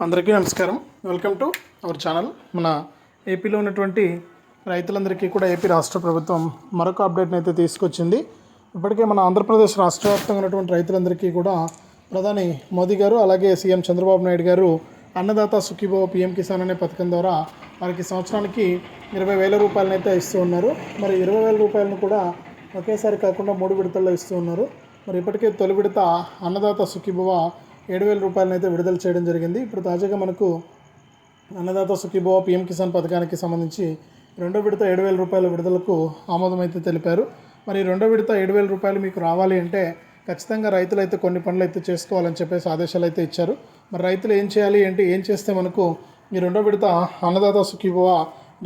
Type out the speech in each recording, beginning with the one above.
అందరికీ నమస్కారం. Welcome to our channel. మన ఏపీలో ఉన్నటువంటి రైతులందరికీ కూడా ఏపీ రాష్ట్ర ప్రభుత్వం మరొక అప్డేట్ని అయితే తీసుకొచ్చింది. ఇప్పటికే మన ఆంధ్రప్రదేశ్ రాష్ట్ర వ్యాప్తంగా ఉన్నటువంటి రైతులందరికీ కూడా ప్రధాని మోదీ గారు అలాగే సీఎం చంద్రబాబు నాయుడు గారు అన్నదాత సుఖీభవ పిఎం కిసాన్ అనే పథకం ద్వారా వారికి సంవత్సరానికి ఇరవై వేల రూపాయలను అయితే ఇస్తూ ఉన్నారు. మరి ఇరవై వేల రూపాయలను కూడా ఒకేసారి కాకుండా మూడు విడతల్లో ఇస్తూ ఉన్నారు. మరి ఇప్పటికే తొలి విడత అన్నదాత సుఖీభవ ఏడు వేల రూపాయలను అయితే విడుదల చేయడం జరిగింది. ఇప్పుడు తాజాగా మనకు అన్నదాత సుఖీభవ పిఎం కిసాన్ పథకానికి సంబంధించి రెండో విడత ఏడు వేల రూపాయల విడుదలకు ఆమోదం అయితే తెలిపారు. మరి రెండో విడత ఏడు వేల రూపాయలు మీకు రావాలి అంటే ఖచ్చితంగా రైతులు అయితే కొన్ని పనులు అయితే చేసుకోవాలని చెప్పేసి ఆదేశాలు అయితే ఇచ్చారు. మరి రైతులు ఏం చేయాలి ఏంటి ఏం చేస్తే మనకు ఈ రెండో విడత అన్నదాత సుఖీభవ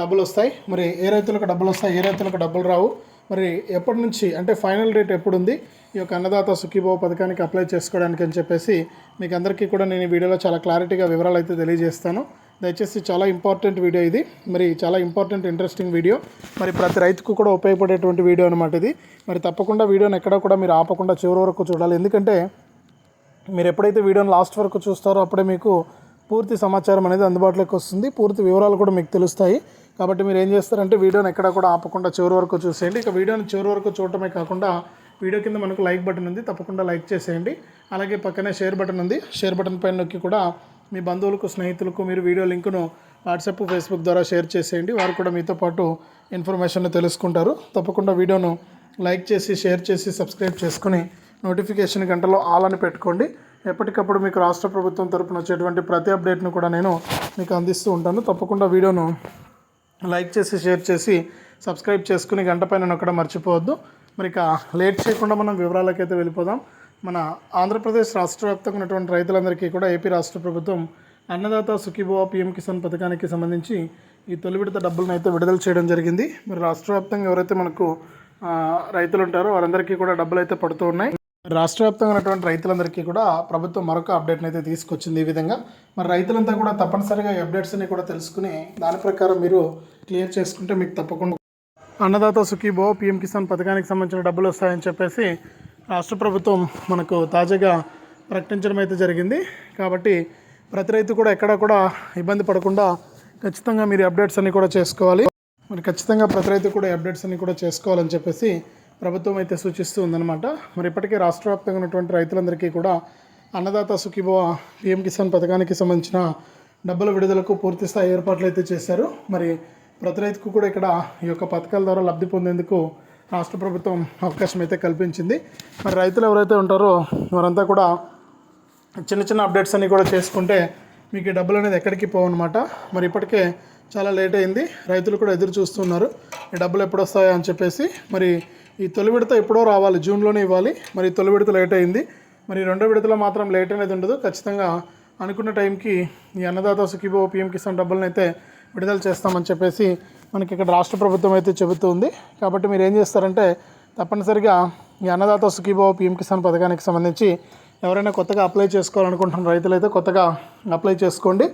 డబ్బులు వస్తాయి? మరి ఏ రైతులకు డబ్బులు వస్తాయి? ఏ రైతులకు డబ్బులు రావు? మరి ఎప్పటి నుంచి అంటే ఫైనల్ డేట్ ఎప్పుడు ఉంది ఈ యొక్క అన్నదాత సుఖీభవ పథకానికి అప్లై చేసుకోవడానికి అని చెప్పేసి మీకు అందరికీ కూడా నేను ఈ వీడియోలో చాలా క్లారిటీగా వివరాలు అయితే తెలియజేస్తాను. దయచేసి చాలా ఇంపార్టెంట్ వీడియో ఇది. మరి చాలా ఇంపార్టెంట్ ఇంట్రెస్టింగ్ వీడియో. మరి ప్రతి రైతుకు కూడా ఉపయోగపడేటువంటి వీడియో అనమాట ఇది. మరి తప్పకుండా వీడియోని ఎక్కడ కూడా మీరు ఆపకుండా చివరి వరకు చూడాలి. ఎందుకంటే మీరు ఎప్పుడైతే వీడియోని లాస్ట్ వరకు చూస్తారో అప్పుడే మీకు పూర్తి సమాచారం అనేది అందుబాటులోకి వస్తుంది. పూర్తి వివరాలు కూడా మీకు తెలుస్తాయి. కాబట్టి మీరు ఏం చేస్తారంటే వీడియోని ఎక్కడ కూడా ఆపకుండా చివరి వరకు చూసేయండి. ఇక వీడియోని చివరి వరకు చూడటమే కాకుండా వీడియో కింద మనకు లైక్ బటన్ ఉంది. తప్పకుండా లైక్ చేసేయండి. అలాగే పక్కనే షేర్ బటన్ ఉంది. షేర్ బటన్ పైన నొక్కి కూడా మీ బంధువులకు స్నేహితులకు మీరు వీడియో లింకును వాట్సాప్ ఫేస్బుక్ ద్వారా షేర్ చేసేయండి. వారు కూడా మీతో పాటు ఇన్ఫర్మేషన్ తెలుసుకుంటారు. తప్పకుండా వీడియోను లైక్ చేసి షేర్ చేసి సబ్స్క్రైబ్ చేసుకుని నోటిఫికేషన్ గంటలో ఆల్ అని పెట్టుకోండి. ఎప్పటికప్పుడు మీకు రాష్ట్ర ప్రభుత్వం తరపున వచ్చేటువంటి ప్రతి అప్డేట్ను కూడా నేను మీకు అందిస్తూ ఉంటాను. తప్పకుండా వీడియోను లైక్ చేసి షేర్ చేసి సబ్స్క్రైబ్ చేసుకుని గంట పైన నొక్కడం మర్చిపోవద్దు. మరి ఇక లేట్ చేయకుండా మనం వివరాలకైతే వెళ్ళిపోదాం. మన ఆంధ్రప్రదేశ్ రాష్ట్ర వ్యాప్తంగా ఉన్నటువంటి రైతులందరికీ కూడా ఏపీ రాష్ట్ర ప్రభుత్వం అన్నదాత సుఖీభవ పిఎం కిసాన్ పథకానికి సంబంధించి ఈ తొలి విడత డబ్బులను అయితే విడుదల చేయడం జరిగింది. మరి రాష్ట్ర వ్యాప్తంగా ఎవరైతే మనకు రైతులు ఉంటారో వారందరికీ కూడా డబ్బులు అయితే పడుతూ ఉన్నాయి. రాష్ట్ర వ్యాప్తంగా ఉన్నటువంటి రైతులందరికీ కూడా ప్రభుత్వం మరొక అప్డేట్ని అయితే తీసుకొచ్చింది ఈ విధంగా. మరి రైతులంతా కూడా తప్పనిసరిగా ఈ అప్డేట్స్ అన్ని కూడా తెలుసుకుని దాని ప్రకారం మీరు క్లియర్ చేసుకుంటే మీకు తప్పకుండా అన్నదాత సుఖీబో పిఎం కిసాన్ పథకానికి సంబంధించిన డబ్బులు వస్తాయని చెప్పేసి రాష్ట్ర ప్రభుత్వం మనకు తాజాగా ప్రకటించడం అయితే జరిగింది. కాబట్టి ప్రతి రైతు కూడా ఎక్కడా కూడా ఇబ్బంది పడకుండా ఖచ్చితంగా మీరు అప్డేట్స్ అన్నీ కూడా చేసుకోవాలి. మరి ఖచ్చితంగా ప్రతి రైతు కూడా అప్డేట్స్ అన్ని కూడా చేసుకోవాలని చెప్పేసి ప్రభుత్వం అయితే సూచిస్తూ ఉందన్నమాట. మరి ఇప్పటికే రాష్ట్ర వ్యాప్తంగా ఉన్నటువంటి రైతులందరికీ కూడా అన్నదాత సుఖీభవ పిఎం కిసాన్ పథకానికి సంబంధించిన డబ్బుల విడుదలకు పూర్తి స్థాయి ఏర్పాట్లు అయితే చేశారు. మరి ప్రతి రైతుకు కూడా ఇక్కడ ఈ యొక్క పథకాల ద్వారా లబ్ధి పొందేందుకు రాష్ట్ర ప్రభుత్వం అవకాశం అయితే కల్పించింది. మరి రైతులు ఎవరైతే ఉంటారో వారంతా కూడా చిన్న చిన్న అప్డేట్స్ అన్నీ కూడా చేసుకుంటే మీకు ఈ డబ్బులు అనేది ఎక్కడికి పోవన్నమాట. మరి ఇప్పటికే చాలా లేట్ అయింది. రైతులు కూడా ఎదురు చూస్తున్నారు. ఈ డబ్బులు ఎప్పుడు వస్తాయో అని చెప్పేసి. మరి ఈ తొలి విడత ఎప్పుడో రావాలి జూన్లోనే ఇవ్వాలి. మరి తొలి విడత లేట్ అయింది. మరి రెండో విడతలో మాత్రం లేట్ అనేది ఉండదు. ఖచ్చితంగా అనుకున్న టైంకి ఈ అన్నదాత సుఖీభో పిఎం కిసాన్ డబ్బులను అయితే విడుదల చేస్తామని చెప్పేసి మనకి ఇక్కడ రాష్ట్ర ప్రభుత్వం అయితే చెబుతుంది. కాబట్టి మీరు ఏం చేస్తారంటే తప్పనిసరిగా ఈ అన్నదాత సుఖీభావ పిఎం కిసాన్ పథకానికి సంబంధించి ఎవరైనా కొత్తగా అప్లై చేసుకోవాలనుకుంటున్న రైతులైతే కొత్తగా అప్లై చేసుకోండి.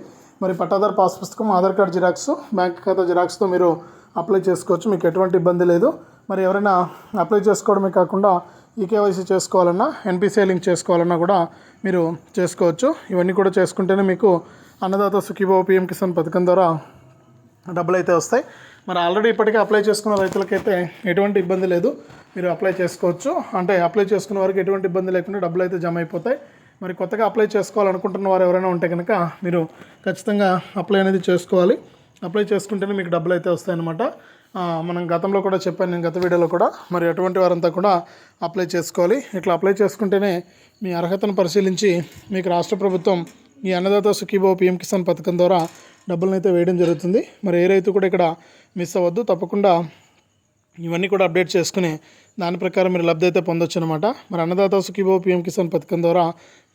మరి పట్టాదారు పాస్ పుస్తకం ఆధార్ కార్డ్ జిరాక్స్ బ్యాంక్ ఖాతా జిరాక్స్తో మీరు అప్లై చేసుకోవచ్చు. మీకు ఎటువంటి ఇబ్బంది లేదు. మరి ఎవరైనా అప్లై చేసుకోవడమే కాకుండా ఈకేవైసీ చేసుకోవాలన్నా ఎన్పిసిఐ లింక్ చేసుకోవాలన్నా కూడా మీరు చేసుకోవచ్చు. ఇవన్నీ కూడా చేసుకుంటేనే మీకు అన్నదాత సుఖీభావ పిఎం కిసాన్ పథకం ద్వారా డబ్బులు అయితే వస్తాయి. మరి ఆల్రెడీ ఇప్పటికే అప్లై చేసుకున్న రైతులకైతే ఎటువంటి ఇబ్బంది లేదు. మీరు అప్లై చేసుకోవచ్చు. అంటే అప్లై చేసుకున్న వారికి ఎటువంటి ఇబ్బంది లేకుండా డబ్బులు అయితే జమ అయిపోతాయి. మరి కొత్తగా అప్లై చేసుకోవాలనుకుంటున్న వారు ఎవరైనా ఉంటే కనుక మీరు ఖచ్చితంగా అప్లై అనేది చేసుకోవాలి. అప్లై చేసుకుంటేనే మీకు డబ్బులు అయితే వస్తాయన్నమాట. మనం గతంలో కూడా చెప్పాను నేను గత వీడియోలో కూడా. మరి అటువంటి వారంతా కూడా అప్లై చేసుకోవాలి. ఇట్లా అప్లై చేసుకుంటేనే మీ అర్హతను పరిశీలించి మీకు రాష్ట్ర ప్రభుత్వం ఈ అన్నదాత సుఖీభావ పిఎం కిసాన్ పథకం ద్వారా డబ్బులను అయితే వేయడం జరుగుతుంది. మరి ఏ రైతు కూడా ఇక్కడ మిస్ అవ్వద్దు. తప్పకుండా ఇవన్నీ కూడా అప్డేట్ చేసుకుని దాని ప్రకారం మీరు లబ్ధి అయితే పొందొచ్చు అనమాట మరి అన్నదాత సుఖీభో పిఎం కిసాన్ పథకం ద్వారా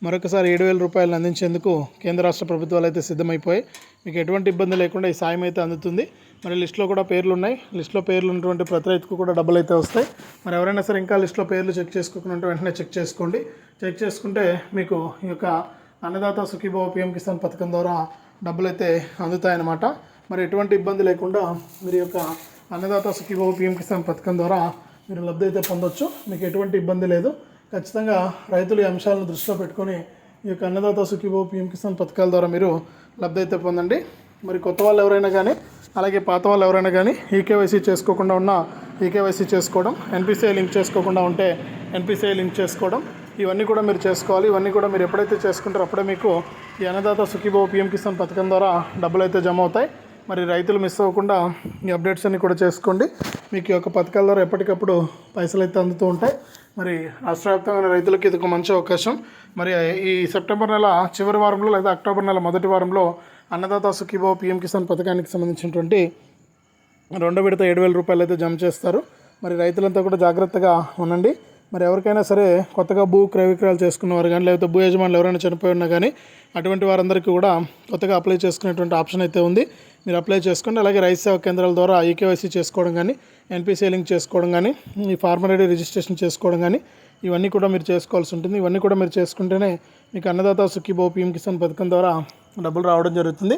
మరొకసారి ఏడు వేల రూపాయలు అందించేందుకు కేంద్ర రాష్ట్ర ప్రభుత్వాలు అయితే సిద్ధమైపోయాయి. మీకు ఎటువంటి ఇబ్బంది లేకుండా ఈ సాయం అయితే అందుతుంది. మరి లిస్ట్లో కూడా పేర్లు ఉన్నాయి. లిస్ట్లో పేర్లు ఉన్నటువంటి ప్రతి రైతుకు కూడా డబ్బులు అయితే వస్తాయి. మరి ఎవరైనా సరే ఇంకా లిస్ట్లో పేర్లు చెక్ చేసుకోకుండా వెంటనే చెక్ చేసుకోండి. చెక్ చేసుకుంటే మీకు ఈ యొక్క అన్నదాత సుఖీభో పిఎం కిసాన్ పథకం ద్వారా డబ్బులు అయితే అందుతాయన్నమాట. మరి ఎటువంటి ఇబ్బంది లేకుండా మీరు యొక్క అన్నదాత సుఖీబాబు పిఎం కిసాన్ పథకం ద్వారా మీరు లబ్ధి అయితే పొందొచ్చు. మీకు ఎటువంటి ఇబ్బంది లేదు. ఖచ్చితంగా రైతులు ఈ అంశాలను దృష్టిలో పెట్టుకొని ఈ యొక్క అన్నదాత సుఖీభో పిఎం కిసాన్ పథకాల ద్వారా మీరు లబ్ధి అయితే పొందండి. మరి కొత్త వాళ్ళు ఎవరైనా కానీ అలాగే పాత వాళ్ళు ఎవరైనా కానీ ఈకేవైసీ చేసుకోకుండా ఉన్న ఈకేవైసీ చేసుకోవడం ఎన్పిసిఐ లింక్ చేసుకోకుండా ఉంటే ఎన్పిసిఐ లింక్ చేసుకోవడం ఇవన్నీ కూడా మీరు చేసుకోవాలి. ఇవన్నీ కూడా మీరు ఎప్పుడైతే చేసుకుంటారో అప్పుడే మీకు ఈ అన్నదాత సుఖీబాబు పిఎం కిసాన్ పథకం ద్వారా డబ్బులు అయితే జమ అవుతాయి. మరి రైతులు మిస్ అవ్వకుండా ఈ అప్డేట్స్ అన్ని కూడా చేసుకోండి. మీకు ఈ యొక్క పథకాల ద్వారా ఎప్పటికప్పుడు పైసలు అయితే అందుతూ ఉంటాయి. మరి రాష్ట్ర వ్యాప్తంగా రైతులకి ఇది ఒక మంచి అవకాశం. మరి ఈ సెప్టెంబర్ నెల చివరి వారంలో లేదా అక్టోబర్ నెల మొదటి వారంలో అన్నదాత సుఖీభావ పీఎం కిసాన్ పథకానికి సంబంధించినటువంటి రెండో విడత ఏడు వేల రూపాయలు అయితే జమ చేస్తారు. మరి రైతులంతా కూడా జాగ్రత్తగా ఉండండి. మరి ఎవరికైనా సరే కొత్తగా భూ క్రయ విక్రయాలు చేసుకున్నవారు కానీ లేకపోతే భూ యజమానులు ఎవరైనా చనిపోయి ఉన్నా కానీ అటువంటి వారందరికీ కూడా కొత్తగా అప్లై చేసుకునేటువంటి ఆప్షన్ అయితే ఉంది. మీరు అప్లై చేసుకోండి. అలాగే రైతు సేవా కేంద్రాల ద్వారా ఈకేవైసీ చేసుకోవడం కానీ ఎన్పిసి లింక్ చేసుకోవడం కానీ ఈ ఫార్మర్ ఐడి రిజిస్ట్రేషన్ చేసుకోవడం కానీ ఇవన్నీ కూడా మీరు చేసుకోవాల్సి ఉంటుంది. ఇవన్నీ కూడా మీరు చేసుకుంటేనే మీకు అన్నదాత సుఖీభో పిఎం కిసాన్ పథకం ద్వారా డబ్బులు రావడం జరుగుతుంది.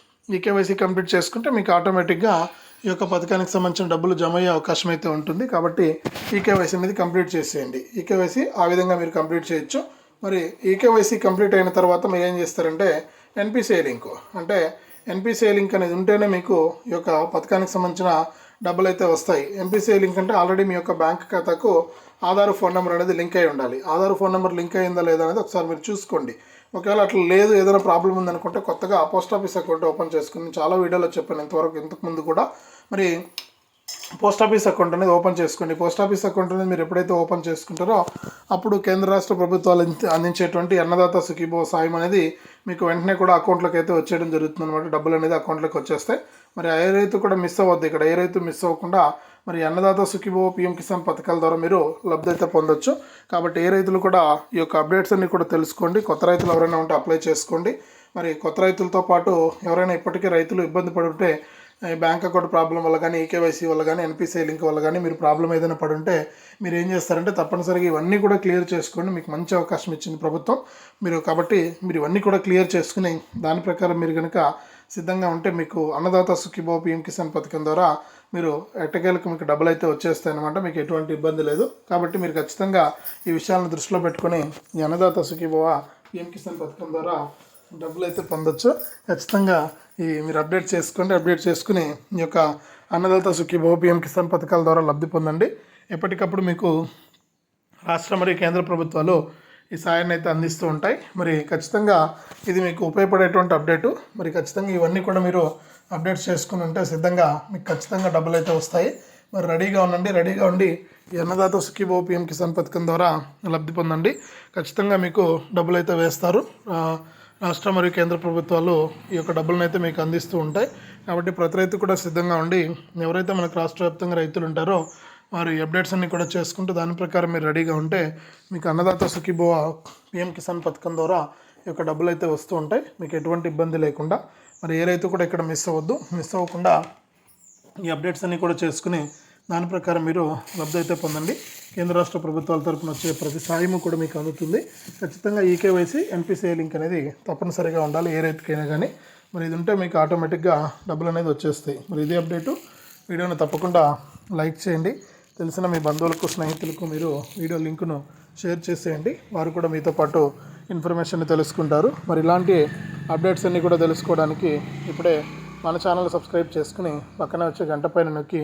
ఈ కేవైసీ కంప్లీట్ చేసుకుంటే మీకు ఆటోమేటిక్గా ఈ యొక్క పథకానికి సంబంధించిన డబ్బులు జమ అయ్యే అవకాశం అయితే ఉంటుంది. కాబట్టి ఈకేవైసీ అనేది కంప్లీట్ చేసేయండి. ఈకేవైసీ ఆ విధంగా మీరు కంప్లీట్ చేయొచ్చు. మరి ఈకేవైసీ కంప్లీట్ అయిన తర్వాత మీరు ఏం చేస్తారంటే ఎన్పిసిఐ లింక్. అంటే ఎన్పిసిఐ లింక్ అనేది ఉంటేనే మీకు ఈ యొక్క పథకానికి సంబంధించిన డబ్బులు అయితే వస్తాయి. ఎన్పిసిఐ లింక్ అంటే ఆల్రెడీ మీ యొక్క బ్యాంక్ ఖాతాకు ఆధార్ ఫోన్ నెంబర్ అనేది లింక్ అయి ఉండాలి. ఆధార్ ఫోన్ నెంబర్ లింక్ అయిందా లేదా అనేది ఒకసారి మీరు చూసుకోండి. ఒకవేళ అట్లా లేదు ఏదైనా ప్రాబ్లం ఉందనుకుంటే కొత్తగా పోస్ట్ ఆఫీస్ అకౌంట్ ఓపెన్ చేసుకుని చాలా వీడియోలో చెప్పాను ఇంతవరకు ఇంతకుముందు కూడా. మరి పోస్ట్ ఆఫీస్ అకౌంట్ అనేది ఓపెన్ చేసుకోండి. పోస్ట్ ఆఫీస్ అకౌంట్ అనేది మీరు ఎప్పుడైతే ఓపెన్ చేసుకుంటారో అప్పుడు కేంద్ర రాష్ట్ర ప్రభుత్వాలు అంది- అందించేటువంటి అన్నదాత సుఖీభో సాయం అనేది మీకు వెంటనే కూడా అకౌంట్లోకి అయితే వచ్చేయడం జరుగుతుంది అనమాట డబ్బులు అనేది అకౌంట్లోకి వచ్చేస్తాయి. మరి ఏ రైతు కూడా మిస్ అవ్వద్దు. ఇక్కడ ఏ రైతు మిస్ అవ్వకుండా మరి అన్నదాత సుఖీభో పిఎం కిసాన్ పథకాల ద్వారా మీరు లబ్ధి అయితే పొందొచ్చు. కాబట్టి ఏ రైతులు కూడా ఈ యొక్క అప్డేట్స్ అన్ని కూడా తెలుసుకోండి. కొత్త రైతులు ఎవరైనా ఉంటే అప్లై చేసుకోండి. మరి కొత్త రైతులతో పాటు ఎవరైనా ఇప్పటికీ రైతులు ఇబ్బంది పడి ఉంటే బ్యాంక్ అకౌంట్ ప్రాబ్లం వల్ల కానీ ఈకేవైసీ వల్ల కానీ ఎన్పిసిఐ లింక్ వల్ల కానీ మీరు ప్రాబ్లం ఏదైనా పడి ఉంటే మీరు ఏం చేస్తారంటే తప్పనిసరిగా ఇవన్నీ కూడా క్లియర్ చేసుకోండి. మీకు మంచి అవకాశం ఇచ్చింది ప్రభుత్వం. మీరు కాబట్టి మీరు ఇవన్నీ కూడా క్లియర్ చేసుకుని దాని ప్రకారం మీరు కనుక సిద్ధంగా ఉంటే మీకు అన్నదాత సుఖీభావ పిఎం కిసాన్ పథకం ద్వారా మీరు ఎట్టకేలకు మీకు డబ్బులు అయితే వచ్చేస్తాయి అనమాట మీకు ఎటువంటి ఇబ్బంది లేదు. కాబట్టి మీరు ఖచ్చితంగా ఈ విషయాలను దృష్టిలో పెట్టుకొని ఈ అన్నదాత సుఖీభవ పిఎం కిసాన్ పథకం ద్వారా డబ్బులు అయితే పొందొచ్చు. ఖచ్చితంగా ఈ మీరు అప్డేట్ చేసుకోండి అప్డేట్ చేసుకుని ఈ యొక్క అన్నదాత సుఖీభవ పిఎం కిసాన్ పథకాల ద్వారా లబ్ధి పొందండి. ఎప్పటికప్పుడు మీకు రాష్ట్ర మరియు కేంద్ర ప్రభుత్వాలు ఈ సాయాన్ని అయితే అందిస్తూ ఉంటాయి. మరి ఖచ్చితంగా ఇది మీకు ఉపయోగపడేటువంటి అప్డేటు మరి ఖచ్చితంగా ఇవన్నీ కూడా మీరు అప్డేట్స్ చేసుకుని ఉంటే సిద్ధంగా మీకు ఖచ్చితంగా డబ్బులు అయితే వస్తాయి. మరి రెడీగా ఉండండి రెడీగా ఉండి ఈ అన్నదాత సుఖీభో పిఎం కిసాన్ పథకం ద్వారా లబ్ధి పొందండి. ఖచ్చితంగా మీకు డబ్బులు అయితే వేస్తారు. రాష్ట్ర మరియు కేంద్ర ప్రభుత్వాలు ఈ యొక్క డబ్బులను అయితే మీకు అందిస్తూ ఉంటాయి. కాబట్టి ప్రతి రైతు కూడా సిద్ధంగా ఉండి ఎవరైతే మనకు రాష్ట్ర వ్యాప్తంగా రైతులు ఉంటారో వారు అప్డేట్స్ అన్ని కూడా చేసుకుంటూ దాని ప్రకారం మీరు రెడీగా ఉంటే మీకు అన్నదాత సుఖీభవ పిఎం కిసాన్ పథకం ద్వారా ఈ యొక్క డబ్బులు అయితే వస్తూ ఉంటాయి. మీకు ఎటువంటి ఇబ్బంది లేకుండా మరి ఏ రైతు కూడా ఇక్కడ మిస్ అవ్వద్దు. మిస్ అవ్వకుండా ఈ అప్డేట్స్ అన్నీ కూడా చేసుకుని దాని ప్రకారం మీరు లబ్ధి అయితే పొందండి. కేంద్ర రాష్ట్ర ప్రభుత్వాల తరపున వచ్చే ప్రతి సాయము కూడా మీకు అందుతుంది. ఖచ్చితంగా ఈకేవైసీ ఎన్పిసిఐ లింక్ అనేది తప్పనిసరిగా ఉండాలి ఏ రైతుకైనా కానీ మరి ఇది ఉంటే మీకు ఆటోమేటిక్గా డబ్బులు అనేది వచ్చేస్తాయి. మరి ఇదే అప్డేటు వీడియోని తప్పకుండా లైక్ చేయండి. తెలిసిన మీ బంధువులకు స్నేహితులకు మీరు వీడియో లింకును షేర్ చేసేయండి. వారు కూడా మీతో పాటు ఇన్ఫర్మేషన్ తెలుసుకుంటారు. మరి ఇలాంటి అప్డేట్స్ అన్నీ కూడా తెలుసుకోవడానికి ఇప్పుడే మన ఛానల్ సబ్స్క్రైబ్ చేసుకుని పక్కన వచ్చే గంట పైన నొక్కి